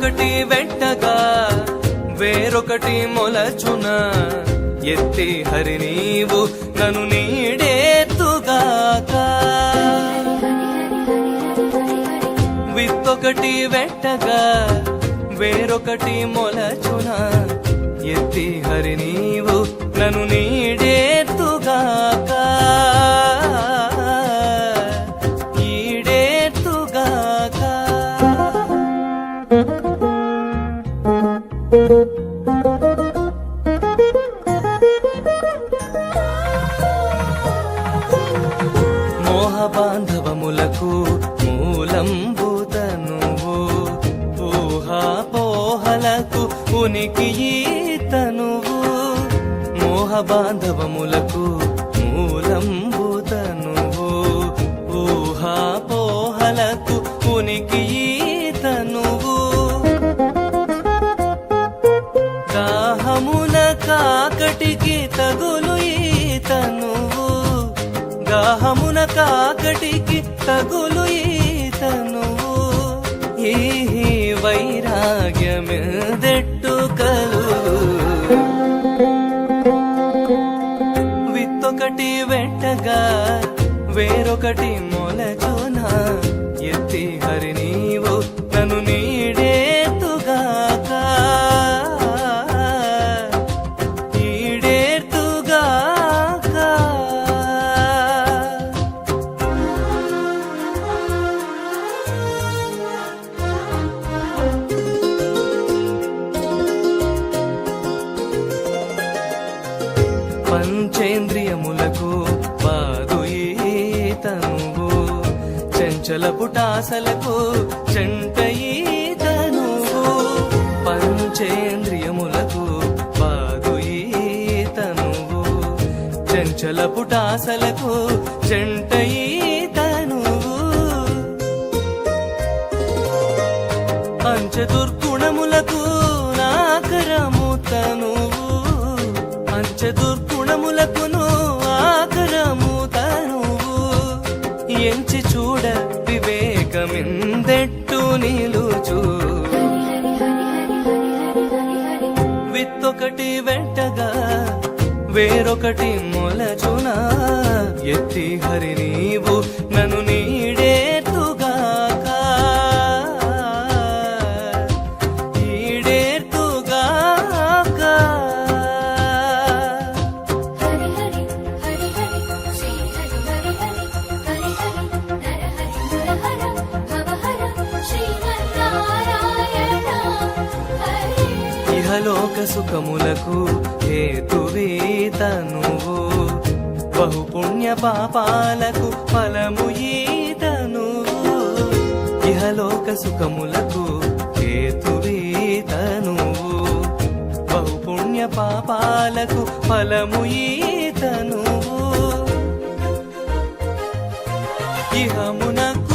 ఒకటి వెట్టగా వేరొకటి మొలచున. ఎత్తి హరి నీవు నను నీడేతుగాక. విత్తొకటి వెంటగా వేరొకటి మొలచున. ఎత్తి హరిని మోహ బాంధవములకు మూలంబుత నువ్వు ఊహాపోహలకు ఉనికి తనువు మోహ బాంధవములకు మూలంబుత కాకటికి తగులు ఈత నువ్వు గాహమున కాకటికి తగులు ఈతనువు ఈ వైరాగ్యమెదెట్టు కలు విత్తొకటి వెంటగా వేరొకటి మొలచునా. పంచేంద్రియములకు బాదు ఈతనువు చెంచల పుటాసలకు చెంట పంచేంద్రియములకు బాదు ఈతనువు చెంచల పుటాసలకు పంచదుర్గుణములకును ఆకరము తనువు. ఎంచి చూడ వివేకమిందెట్టు నిలుచు. విత్తొకటి వెంటగా వేరొకటి మొలచునా. ఎత్తి హరి నీవు ఇహలోక సుఖములకు హేతువీతనువు బహు బహుపుణ్య పాపాలకు ఫలము ఈతను ఇహలోక సుఖములకు హేతువీతనువు బహు బహుపుణ్య పాపాలకు ఫలము ఈతను ఇహమునకు